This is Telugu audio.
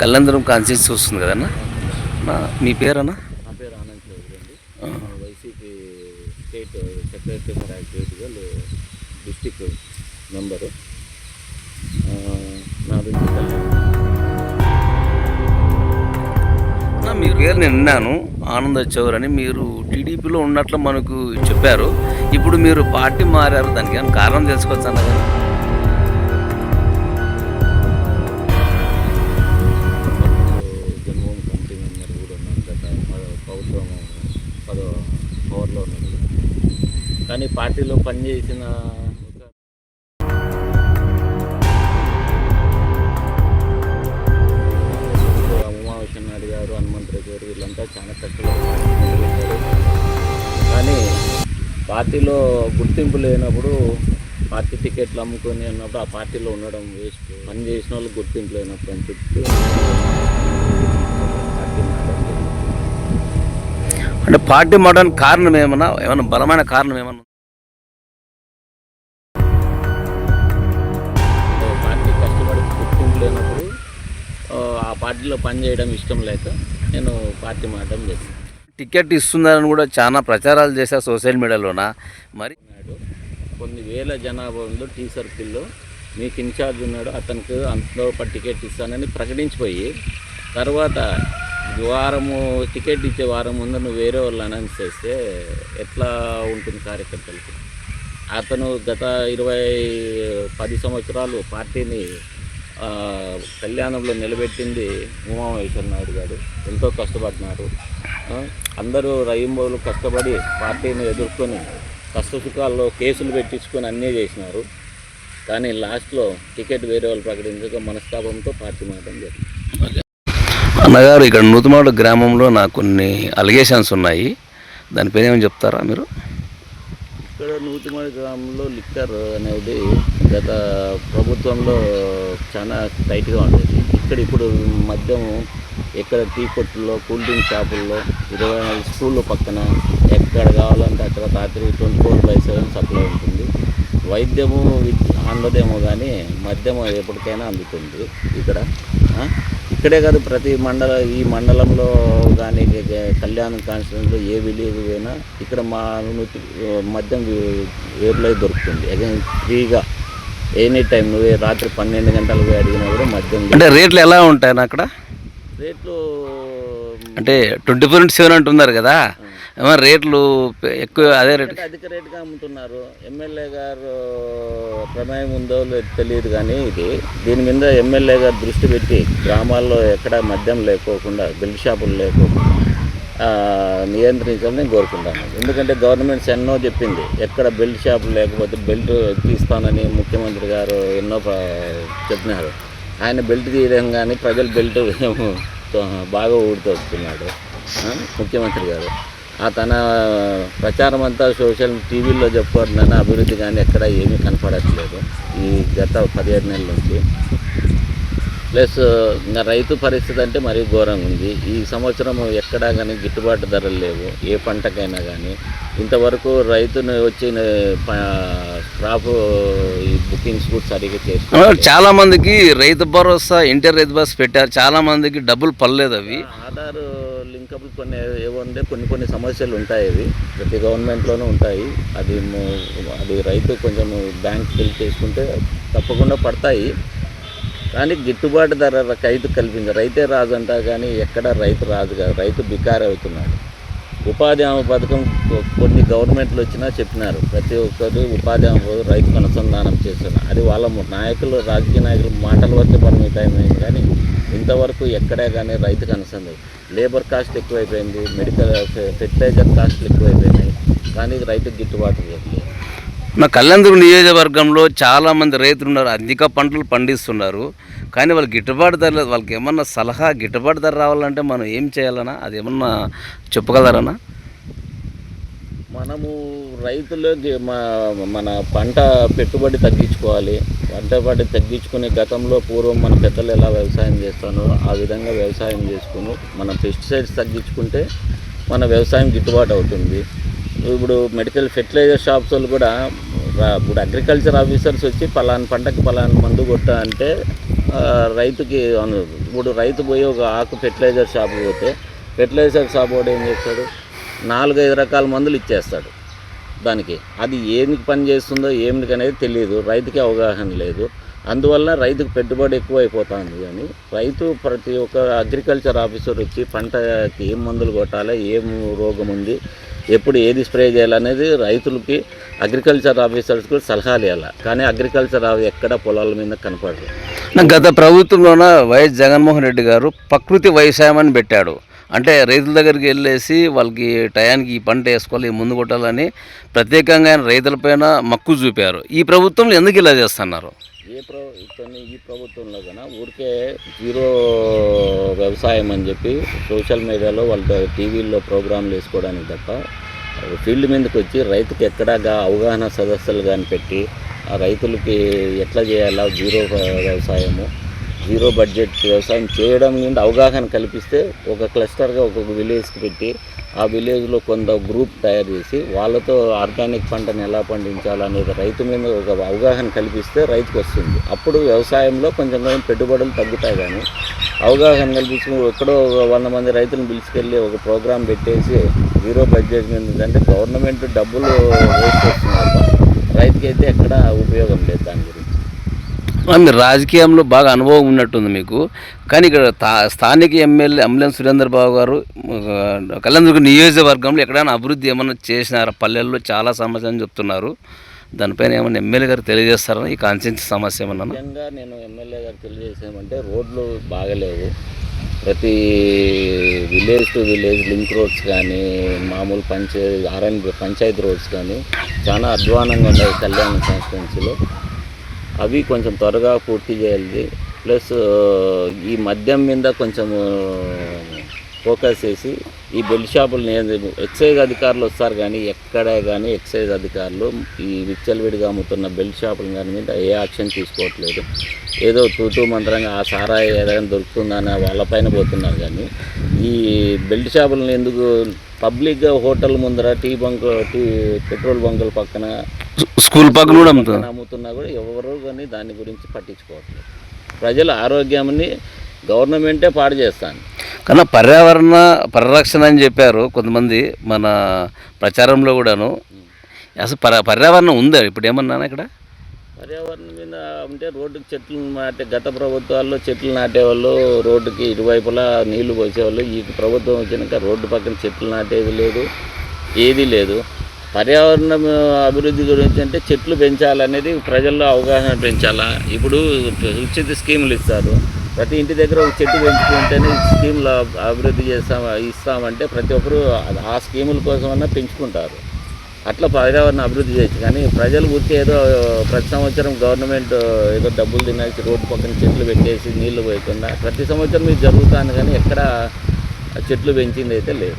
కళ్యాణదురం కాన్స్టిట్యూన్సీ వస్తుంది కదన్నా? నా మీ పేరన్నా? నా పేరు ఆనంద్ చౌదరి అండి. వైసీపీ స్టేట్ సెక్రటరీ ఫర్ యాక్టివిటీగా డిస్టిక్ మెంబరు. నా మీ పేరు నేను విన్నాను ఆనంద్ చౌర్ అని. మీరు టీడీపీలో ఉన్నట్లు మనకు చెప్పారు. ఇప్పుడు మీరు పార్టీ మారారు దానికి ఏమైనా కారణం తెలుసుకోవచ్చు అన్న? కానీ పార్టీలో పనిచేసిన ఒక నాయుడు గారు హనుమంతరావు గారు వీళ్ళంతా చాలా తక్కువ కానీ పార్టీలో గుర్తింపు లేనప్పుడు పార్టీ టికెట్లు అమ్ముకొని అన్నప్పుడు ఆ పార్టీలో ఉండడం వేస్ట్. పని చేసిన వాళ్ళు గుర్తింపు లేనప్పుడు అని చెప్తూ అంటే పార్టీ మారడానికి కారణం ఏమన్నా? ఏమన్నా బలమైన కారణం ఏమన్నా పార్టీలో పని చేయడం ఇష్టం లేక నేను పార్టీ మారడం జరిగింది టికెట్ ఇస్తుందని కూడా చాలా ప్రచారాలు చేశారు సోషల్ మీడియాలోన? మరి కొన్ని వేల జనాభా ఉందో టీ సర్కిల్లో మీకు ఇన్ఛార్జ్ ఉన్నాడు అతనికి అంతలో ఒక టికెట్ ఇస్తానని ప్రకటించిపోయి తర్వాత వారము టికెట్ ఇచ్చే వారం ముందు నువ్వు వేరే వాళ్ళు అనౌన్స్ చేస్తే ఎట్లా ఉంటుంది కార్యకర్తలకి? అతను గత ఇరవై పది సంవత్సరాలు పార్టీని కళ్యాణంలో నిలబెట్టింది ఉమామహేశ్వర నాయుడు గారు. ఎంతో కష్టపడినారు అందరూ రయింబోలు కష్టపడి పార్టీని ఎదుర్కొని కష్టసుఖాల్లో కేసులు పెట్టించుకొని అన్నీ చేసినారు. కానీ లాస్ట్లో టికెట్ వేరే వాళ్ళు ప్రకటించక మనస్తాపంతో పార్టీ మారడం జరిగింది. అన్నగారు ఇక్కడ నూతుమాడు గ్రామంలో నాకు కొన్ని అలిగేషన్స్ ఉన్నాయి. దానిపైన ఏమని చెప్తారా మీరు? ఇక్కడ నూతిమడి గ్రామంలో లిక్కర్ అనేది గత ప్రభుత్వంలో చాలా టైట్గా ఉండేది. ఇక్కడ ఇప్పుడు మద్యం ఎక్కడ టీ కొట్టుల్లో కూల్ డ్రింక్ షాపుల్లో ఇరవై నాలుగు స్కూళ్ళ పక్కన ఎక్కడ కావాలంటే అక్కడ రాత్రి twenty four by seven supply ఉంటుంది. వైద్యము అందదేమో కానీ మద్యము ఎప్పటికైనా అందుతుంది ఇక్కడ. ఇక్కడే కాదు ప్రతి మండల ఈ మండలంలో కానీ కళ్యాణం కాన్స్టిట్యూన్సీలో ఏ విలేజ్ పోయినా ఇక్కడ మా నూతి మద్యం వేపులో దొరుకుతుంది. అగైన్ ఫ్రీగా ఎనీ టైం నువ్వే రాత్రి పన్నెండు గంటలకు పోయి అడిగినా కూడా మద్యం అంటే రేట్లు ఎలా ఉంటాయి అక్కడ? రేట్లు అంటే ట్వంటీ ఫోర్ సెవెన్ అంటున్నారు కదా? రేట్లు ఎక్కువ అదే రేట్. అధిక రేటుగా అమ్ముతున్నారు. ఎమ్మెల్యే గారు ప్రమేయం ఉందో తెలియదు కానీ ఇది. దీని మీద ఎమ్మెల్యే గారు దృష్టి పెట్టి గ్రామాల్లో ఎక్కడ మద్యం లేకోకుండా బెల్ట్ షాపులు లేకోకుండా నియంత్రించాలని కోరుకుంటాను. ఎందుకంటే గవర్నమెంట్ ఎన్నో చెప్పింది. ఎక్కడ బెల్ట్ షాపులు లేకపోతే బెల్ట్ తీస్తానని ముఖ్యమంత్రి గారు ఎన్నో చెప్పినారు. ఆయన బెల్ట్ తీయడం కానీ ప్రజలు బెల్ట్ బాగా ఊడుతూ వస్తున్నాడు. ముఖ్యమంత్రి గారు. తన ప్రచారం అంతా సోషల్ టీవీలో చెప్పుకుంటున్నాను అభివృద్ధి కానీ ఎక్కడ ఏమీ కనపడట్లేదు ఈ గత పదిహేడు నెలల నుంచి. ప్లస్ ఇంకా రైతు పరిస్థితి అంటే మరీ ఘోరంగా ఉంది. ఈ సంవత్సరం ఎక్కడా కానీ గిట్టుబాటు ధరలు లేవు. ఏ పంటకైనా కానీ. ఇంతవరకు రైతుని వచ్చిన క్రాప్ ఈ బుకింగ్స్ కూడా సరిగ్గా చేసుకోవాలి చాలా మందికి రైతు భరోసా ఇంటర్ రైతు బస్ పెట్టారు. చాలా మందికి డబ్బులు పర్లేదు అవి. ఆధార్ కొన్ని ఏవో కొన్ని కొన్ని సమస్యలు ఉంటాయి అవి ప్రతి గవర్నమెంట్లోనూ ఉంటాయి. అది అది రైతు కొంచెం బ్యాంక్ ఫిల్ చేసుకుంటే తప్పకుండా పడతాయి. కానీ గిట్టుబాటు ధర రైతు కల్పించ రైతే రాజు అంటా కానీ ఎక్కడ రైతు రాజు కాదు. రైతు బికార అవుతున్నాడు. ఉపాధి హామీ పథకం కొన్ని గవర్నమెంట్లు వచ్చినా చెప్పినారు. ప్రతి ఒక్కరు ఉపాధి హామీ పథకం అనుసంధానం చేస్తున్నారు. అది వాళ్ళ నాయకులు రాజకీయ నాయకులు మాటల వరకే పరిమితమైంది. కానీ ఇంతవరకు ఎక్కడే కానీ రైతుకు అనుసంధానం లేబర్ కాస్ట్ ఎక్కువైపోయింది మెడికల్ ఫెర్టిలైజర్ కాస్ట్లు ఎక్కువైపోయినాయి. కానీ రైతుకు గిట్టుబాటు లేదు. నా కళ్యాణదుర్గం నియోజకవర్గంలో చాలా మంది రైతులు ఉన్నారు అధిక పంటలు పండిస్తున్నారు. కానీ వాళ్ళకి గిట్టుబాటు ధర లేదు. వాళ్ళకి ఏమన్నా సలహా గిట్టుబాటు ధర రావాలంటే మనం ఏం చేయాలన్నా అది ఏమన్నా చెప్పగలరన్నా మనము రైతులకి మా- మన పంట పెట్టుబడి తగ్గించుకోవాలి. పంట పెట్టుబడి తగ్గించుకునే గతంలో పూర్వం మన పెద్దలు ఎలా వ్యవసాయం చేస్తానో ఆ విధంగా వ్యవసాయం చేసుకుని మన పెస్టిసైడ్స్ తగ్గించుకుంటే మన వ్యవసాయం గిట్టుబాటు అవుతుంది. ఇప్పుడు మెడికల్ ఫెర్టిలైజర్ షాప్స్ వాళ్ళు కూడా ఇప్పుడు అగ్రికల్చర్ ఆఫీసర్స్ వచ్చి పలానా పంటకి పలానా మందు కొట్ట అంటే రైతుకి ఇప్పుడు రైతు పోయి ఒక ఆకు ఫెర్టిలైజర్ షాప్ పోతే ఫెర్టిలైజర్ షాప్ వాడు ఏం చేస్తాడు? నాలుగైదు రకాల మందులు ఇచ్చేస్తాడు. దానికి అది ఏమికి పని చేస్తుందో ఏమికి అనేది తెలియదు రైతుకి అవగాహన లేదు. అందువల్ల రైతుకు పెట్టుబడి ఎక్కువైపోతుంది కానీ రైతు ప్రతి ఒక్క అగ్రికల్చర్ ఆఫీసర్ వచ్చి పంటకి ఏం మందులు కొట్టాలి ఏం రోగం ఉంది ఎప్పుడు ఏది స్ప్రే చేయాలనేది రైతులకి అగ్రికల్చర్ ఆఫీసర్స్కి సలహాలు ఇవ్వాలి. కానీ అగ్రికల్చర్ ఎక్కడ పొలాల మీద కనపడదు నా గత ప్రభుత్వంలోన వైఎస్ జగన్మోహన్ రెడ్డి గారు ప్రకృతి వ్యవసాయం అని పెట్టాడు. అంటే రైతుల దగ్గరికి వెళ్ళేసి వాళ్ళకి టయానికి ఈ పంట వేసుకోవాలి ముందు కొట్టాలని ప్రత్యేకంగా ఆయన రైతులపైన మక్కువ చూపారు. ఈ ప్రభుత్వంలో ఎందుకు ఇలా చేస్తున్నారు? ఏ ప్రభుత్వం ఈ ప్రభుత్వంలో కన్నా ఊరికే జీరో వ్యవసాయం అని చెప్పి సోషల్ మీడియాలో వాళ్ళ టీవీల్లో ప్రోగ్రాంలు వేసుకోవడానికి తప్ప ఫీల్డ్ మీదకి వచ్చి రైతుకి ఎక్కడాగా అవగాహన సదస్సులు కానీ పెట్టి ఆ రైతులకి ఎట్లా చేయాలా జీరో వ్యవసాయము? జీరో బడ్జెట్ వ్యవసాయం చేయడం నుండి అవగాహన కల్పిస్తే ఒక క్లస్టర్గా ఒక్కొక్క విలేజ్కి పెట్టి ఆ విలేజ్లో కొంత గ్రూప్ తయారు చేసి వాళ్ళతో ఆర్గానిక్ పంటను ఎలా పండించాలనేది రైతు మీద ఒక అవగాహన కల్పిస్తే రైతుకు వస్తుంది. అప్పుడు వ్యవసాయంలో కొంచెం కొంచెం పెట్టుబడులు తగ్గుతాయి కానీ అవగాహన కల్పించి ఎక్కడో ఒక వంద మంది రైతులను పిలుచుకెళ్ళి ఒక ప్రోగ్రాం పెట్టేసి జీరో బడ్జెట్ మీద అంటే గవర్నమెంట్ డబ్బులు వేస్ట్ చేస్తున్నారు. రైతుకైతే ఎక్కడ ఉపయోగం లేదు దానికి మీరు రాజకీయంలో బాగా అనుభవం ఉన్నట్టుంది మీకు. కానీ ఇక్కడ తా- స్థానిక ఎమ్మెల్యే అమ్లేం సురేందర్ బాబు గారు ఆ, కళ్యాణదుర్గ నియోజకవర్గంలో ఎక్కడైనా అభివృద్ధి ఏమన్నా చేసినారా? పల్లెల్లో చాలా సమస్యలు చెప్తున్నారు. దానిపైన ఏమన్నా ఎమ్మెల్యే గారు తెలియజేస్తారా? ఈ కాన్సెన్స్ సమస్య ఏమన్నా? ముఖ్యంగా నేను ఎమ్మెల్యే గారు తెలియజేసామంటే రోడ్లు బాగలేవు. ప్రతి village to village link roads కానీ మామూలు పంచాయతీ ఆర్ఎన్ పంచాయతీ రోడ్స్ కానీ చాలా అధ్వానంగా ఉన్నాయి కళ్యాణ కాన్స్టిట్యున్సీలో. అవి కొంచెం త్వరగా పూర్తి చేయాలి. ప్లస్ ఈ మద్యం మీద కొంచెం ఫోకస్ చేసి ఈ బెల్ట్ షాపులు నియంత్రి ఎక్సైజ్ అధికారులు వస్తారు కానీ ఎక్కడ కానీ ఎక్సైజ్ అధికారులు ఈ విచ్చలవిడిగా అమ్ముతున్న బెల్ట్ షాపుల దాని మీద ఏ యాక్షన్ తీసుకోవట్లేదు. ఏదో తూతూ మంత్రంగా ఆ సారాయి ఏదైనా దొరుకుతుందని వాళ్ళపైన పోతున్నారు కానీ ఈ బెల్ట్ షాపులను ఎందుకు పబ్లిక్గా హోటల్ ముందర టీ బంక్ టీ పెట్రోల్ బంకుల పక్కన స్కూల్ పక్కన కూడా అమ్ముతున్నా కూడా ఎవరు కానీ దాని గురించి పట్టించుకోవట్లేదు. ప్రజల ఆరోగ్యాన్ని గవర్నమెంటే పాడు చేస్తాను కన్నా పర్యావరణ పరిరక్షణ అని చెప్పారు కొంతమంది మన ప్రచారంలో కూడాను. అసలు పర్యా పర్యావరణం ఉందా ఇప్పుడు ఏమన్నాను ఇక్కడ పర్యావరణం మీద అంటే రోడ్డుకి చెట్లు నాటే గత ప్రభుత్వాల్లో చెట్లు నాటేవాళ్ళు రోడ్డుకి ఇరువైపులా నీళ్ళు పోసేవాళ్ళు. ఈ ప్రభుత్వం వచ్చినాక రోడ్డు పక్కన చెట్లు నాటేది లేదు ఏది లేదు. పర్యావరణం అభివృద్ధి గురించి అంటే చెట్లు పెంచాలనేది ప్రజల్లో అవగాహన పెంచాలా? ఇప్పుడు ఉచిత స్కీములు ఇస్తారు. ప్రతి ఇంటి దగ్గర ఒక చెట్టు పెంచుకుంటేనే స్కీములు అభివృద్ధి చేస్తాం ఇస్తామంటే ప్రతి ఒక్కరు ఆ స్కీముల కోసమన్నా పెంచుకుంటారు. అట్లా పర్యావరణ అభివృద్ధి చేయొచ్చు. కానీ ప్రజలు గుర్తి ఏదో ప్రతి సంవత్సరం గవర్నమెంట్ ఏదో డబ్బులు తినేసి రోడ్డు పక్కన చెట్లు పెట్టేసి నీళ్ళు పోయకుండా ప్రతి సంవత్సరం ఇది జరుగుతాను కానీ ఎక్కడ చెట్లు పెంచింది అయితే లేదు.